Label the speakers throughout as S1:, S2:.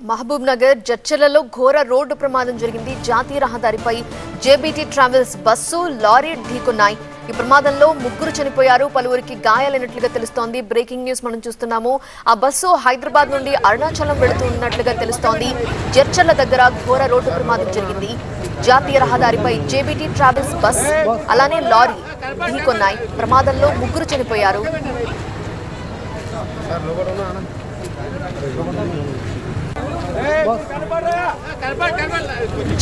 S1: మహబూబ్ నగర్ జడ్చర్లలో ఘోర రోడ్డు ప్రమాదం జరిగింది. జాతీయ రహదారిపై జేబీటీ ట్రావెల్స్ బస్సు లారీ ఢీకొన్నాయి. ఈ ప్రమాదంలో ముగ్గురు చనిపోయారు. పలువురికి గాయాలైనట్లుగా తెలుస్తోంది. బ్రేకింగ్ న్యూస్ మనం చూస్తున్నాము. ఆ బస్సు హైదరాబాద్ నుండి అరుణాచలం వెళుతూ ఉన్నట్లుగా తెలుస్తోంది. జడ్చర్ల దగ్గర ఘోర రోడ్డు ప్రమాదం జరిగింది. జాతీయ రహదారిపై జేబీటీ ట్రావెల్స్ బస్ అలానే లారీ ఢీకొన్నాయి. ప్రమాదంలో ముగ్గురు చనిపోయారు.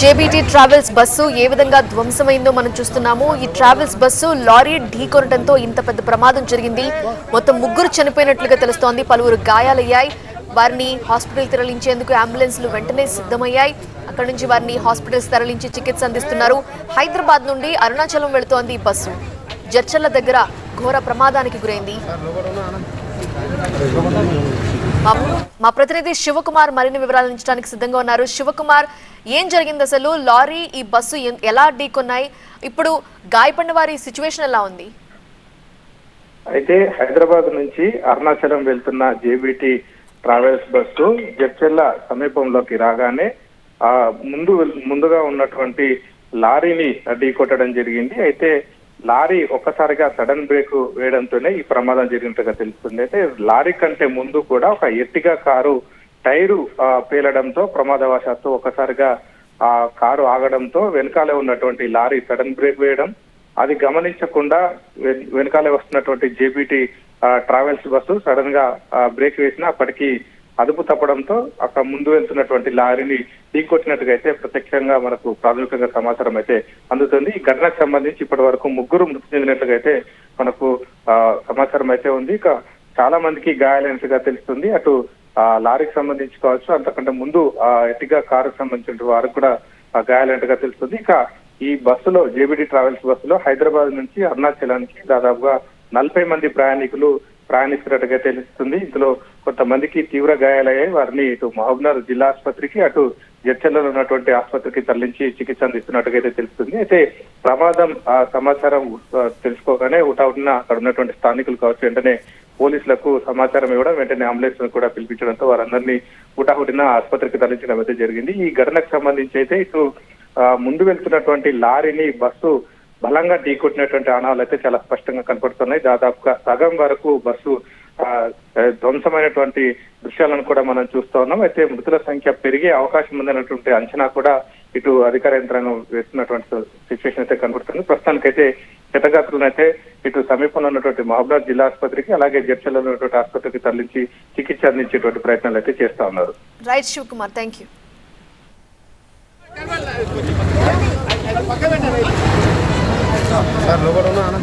S1: జేబీటీ ట్రావెల్స్ బస్సు ఏ విధంగా ధ్వంసమైందో మనం చూస్తున్నాము. ఈ ట్రావెల్స్ బస్సు లారీ ఢీకొనడంతో ఇంత పెద్ద ప్రమాదం జరిగింది. మొత్తం ముగ్గురు చనిపోయినట్లుగా తెలుస్తోంది. పలువురు గాయాలయ్యాయి. వారిని హాస్పిటల్ తరలించేందుకు అంబులెన్స్లు వెంటనే సిద్ధమయ్యాయి. అక్కడి నుంచి వారిని హాస్పిటల్స్ తరలించి చికిత్స అందిస్తున్నారు. హైదరాబాద్ నుండి అరుణాచలం వెళుతోంది ఈ బస్సు. జడ్చర్ల దగ్గర ఘోర ప్రమాదానికి గురైంది. మా- ప్రతినిధి శివకుమార్ మరిన్ని వివరాలు అందించడానికి సిద్ధంగా ఉన్నారు. శివకుమార్ ఏం జరిగింది అసలు? లారీ ఈ బస్సు ఎలా ఢీకొన్నాయి? ఇప్పుడు గాయపడిన వారి సిచ్యువేషన్ ఎలా ఉంది?
S2: అయితే హైదరాబాద్ నుంచి అరుణాచలం వెళ్తున్న జేబీటీ ట్రావెల్స్ బస్సు జడ్చెల్ల సమీపంలోకి రాగానే ఆ ముందు ముందుగా ఉన్నటువంటి లారీని ఢీకొట్టడం జరిగింది. అయితే లారీ ఒక్కసారిగా సడన్ బ్రేక్ వేయడంతోనే ఈ ప్రమాదం జరిగినట్టుగా తెలుస్తుంది. అయితే లారీ కంటే ముందు కూడా ఒక ఎర్టిగా కారు టైరు పేలడంతో ప్రమాదవశాత్తు ఒక్కసారిగా ఆ కారు ఆగడంతో వెనకాలే ఉన్నటువంటి లారీ సడన్ బ్రేక్ వేయడం. అది గమనించకుండా వెన్- వెనకాలే వస్తున్నటువంటి జేబీటీ ట్రావెల్స్ బస్సు సడన్గా బ్రేక్ వేసినా అప్పటికి అదుపు తప్పడంతో అక్కడ ముందు వెళ్తున్నటువంటి లారీని ఢీకొట్టినట్టుగా అయితే ప్రత్యక్షంగా మనకు ప్రాథమికంగా సమాచారం అయితే అందుతుంది. ఈ ఘటనకు సంబంధించి ఇప్పటి వరకు ముగ్గురు మృతి చెందినట్టుగా అయితే మనకు ఆ, సమాచారం అయితే ఉంది. ఇక చాలా మందికి గాయాలైనట్టుగా తెలుస్తుంది. అటు ఆ లారీకి సంబంధించి కావచ్చు అంతకంటే ముందు ఆ ఎట్టిగా కారుకు సంబంధించిన వారికి కూడా గాయాలైనట్టుగా తెలుస్తుంది. ఇక ఈ బస్సులో జేబీడీ ట్రావెల్స్ బస్సులో హైదరాబాద్ నుంచి అరుణాచలానికి దాదాపుగా నలభై మంది ప్రయాణికులు ప్రయాణిస్తున్నట్టుగా తెలుస్తుంది. ఇందులో కొంతమందికి తీవ్ర గాయాలయ్యాయి. వారిని ఇటు మహబూబ్నగర్ జిల్లా ఆసుపత్రికి అటు జడ్చర్లలో ఉన్నటువంటి ఆసుపత్రికి తరలించి చికిత్స అందిస్తున్నట్టుగా అయితే తెలుస్తుంది. అయితే ప్రమాదం ఆ సమాచారం తెలుసుకోగానే హుటాహుటిన అక్కడ ఉన్నటువంటి స్థానికులు కావచ్చు వెంటనే పోలీసులకు సమాచారం ఇవ్వడం వెంటనే అంబులెన్స్ కూడా పిలిపించడంతో వారందరినీ హుటాహుటిన ఆసుపత్రికి తరలించడం అయితే జరిగింది. ఈ ఘటనకు సంబంధించి అయితే ఇటు ముందు వెళ్తున్నటువంటి లారీని బస్సు బలంగా ఢీకొట్టినటువంటి ఆనవాలు అయితే చాలా స్పష్టంగా కనపడుతున్నాయి. దాదాపుగా సగం వరకు బస్సు ధ్వంసమైనటువంటి దృశ్యాలను కూడా మనం చూస్తా ఉన్నాం. అయితే మృతుల సంఖ్య పెరిగే అవకాశం ఉందన్నటువంటి అంచనా కూడా ఇటు అధికార యంత్రాంగం వేస్తున్నటువంటి సిచ్యువేషన్ అయితే కనబడుతుంది ప్రస్తుతానికైతే క్షతగాత్రులను అయితే ఇటు సమీపంలో ఉన్నటువంటి మహబూబాద్ జిల్లా ఆసుపత్రికి అలాగే జడ్చల్లో ఉన్నటువంటి ఆసుపత్రికి తరలించి చికిత్స అందించేటువంటి ప్రయత్నాలు అయితే చేస్తా ఉన్నారు.
S1: Right Shivakumar thank you
S3: sir ലോകോടൊന്നാണ്